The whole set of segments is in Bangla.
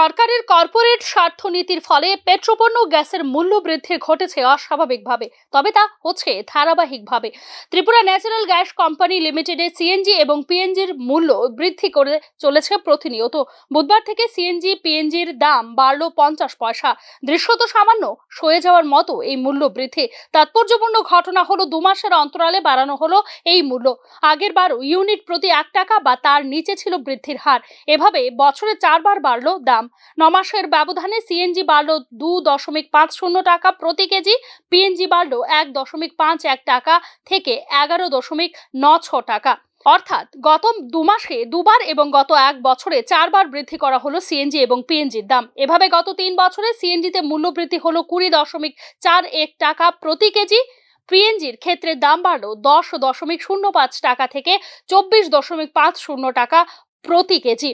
সরকারের কর্পোরেট স্বার্থনীতির ফলে পেট্রোপণ্য গ্যাসের মূল্য বৃদ্ধি ঘটেছে অস্বাভাবিকভাবে। তবে তা হচ্ছে ধারাবাহিকভাবে। ত্রিপুরা ন্যাচারাল গ্যাস কোম্পানি লিমিটেডে সিএনজি এবং পিএনজির মূল্য বৃদ্ধি করে চলেছে প্রতিনিয়ত। বুধবার থেকে সিএনজি পিএনজির দাম বাড়ল পঞ্চাশ পয়সা। দৃশ্যত সামান্য, সয়ে যাওয়ার মতো এই মূল্য বৃদ্ধি। তাৎপর্যপূর্ণ ঘটনা হলো দু মাসের অন্তরালে বাড়ানো হলো এই মূল্য। আগের বারও ইউনিট প্রতি এক টাকা বা তার নিচে ছিল বৃদ্ধির হার। এভাবে বছরে চারবার বাড়লো দাম। ন মাসের ব্যবধানে সিএনজি বাড়লো দু দশমিক পাঁচ শূন্য টাকা প্রতি কেজি। পিএনজি বাড়লো এক দশমিক পাঁচ এক টাকা থেকে এগারো দশমিক ন ছ টাকা। অর্থাৎ গত দু মাসে দুবার এবং গত এক বছরে চারবার বৃদ্ধি করা হলো সিএনজি এবং পিএনজির দাম। এভাবে গত তিন বছরে সিএনজিতে মূল্য বৃদ্ধি হলো কুড়ি দশমিক চার এক টাকা প্রতি কেজি। পিএনজির ক্ষেত্রে দাম বাড়লো দশ দশমিক শূন্য পাঁচ টাকা থেকে চব্বিশ দশমিক পাঁচ শূন্য টাকা প্রতি কেজি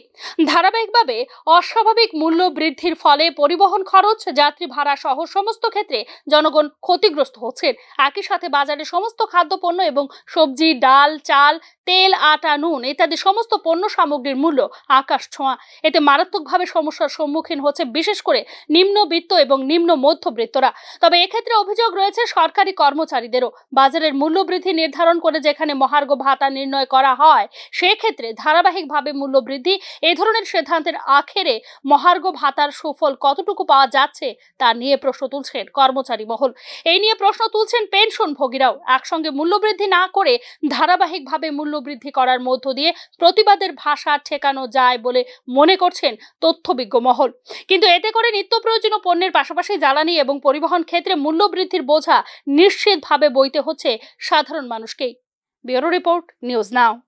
ধারাবাহিকভাবে অস্বাভাবিক মূল্য বৃদ্ধির ফলে পরিবহন খরচ, যাত্রী ভাড়া সহ সমস্ত ক্ষেত্রে জনগণ ক্ষতিগ্রস্ত হচ্ছেন। একই সাথে বাজারে সমস্ত খাদ্যপণ্য এবং সবজি, ডাল, চাল তেল, আটা, নুন ইত্যাদি সমস্ত পণ্য সামগ্রীর মূল্য আকাশ ছোঁয়া। এতে মারাত্মকভাবে সমস্যার সম্মুখীন হচ্ছে বিশেষ করে নিম্নবিত্ত এবং নিম্ন মধ্যবৃত্তরা। তবে এক্ষেত্রে অভিযোগ রয়েছে সরকারি কর্মচারীদেরও। বাজারের মূল্য বৃদ্ধি নির্ধারণ করে যেখানে মহার্ঘ ভাতা নির্ণয় করা হয়, সেক্ষেত্রে ধারাবাহিকভাবে মূল্য বৃদ্ধি এ ধরনের সিদ্ধান্তের আখেরে মহার্ঘ ভাতার সুফল কতটুকু পাওয়া যাচ্ছে তা নিয়ে প্রশ্ন তুলছেন কর্মচারী মহল। এই নিয়ে প্রশ্ন তুলছেন পেনশন ভোগীরাও একসঙ্গে মূল্যবৃদ্ধি না করে ধারাবাহিকভাবে মূল্য বৃদ্ধি করার মধ্য দিয়ে প্রতিবাদের ভাষা ঠেকানো যায় বলে মনে করছেন তথ্যবিজ্ঞ মহল। কিন্তু এতে করে নিত্য প্রয়োজনীয় পণ্যের পাশাপাশি জ্বালানি এবং পরিবহন ক্ষেত্রে মূল্যবৃদ্ধির বোঝা নিশ্চিতভাবে বইতে হচ্ছে সাধারণ মানুষকেই। Bureau report, news now.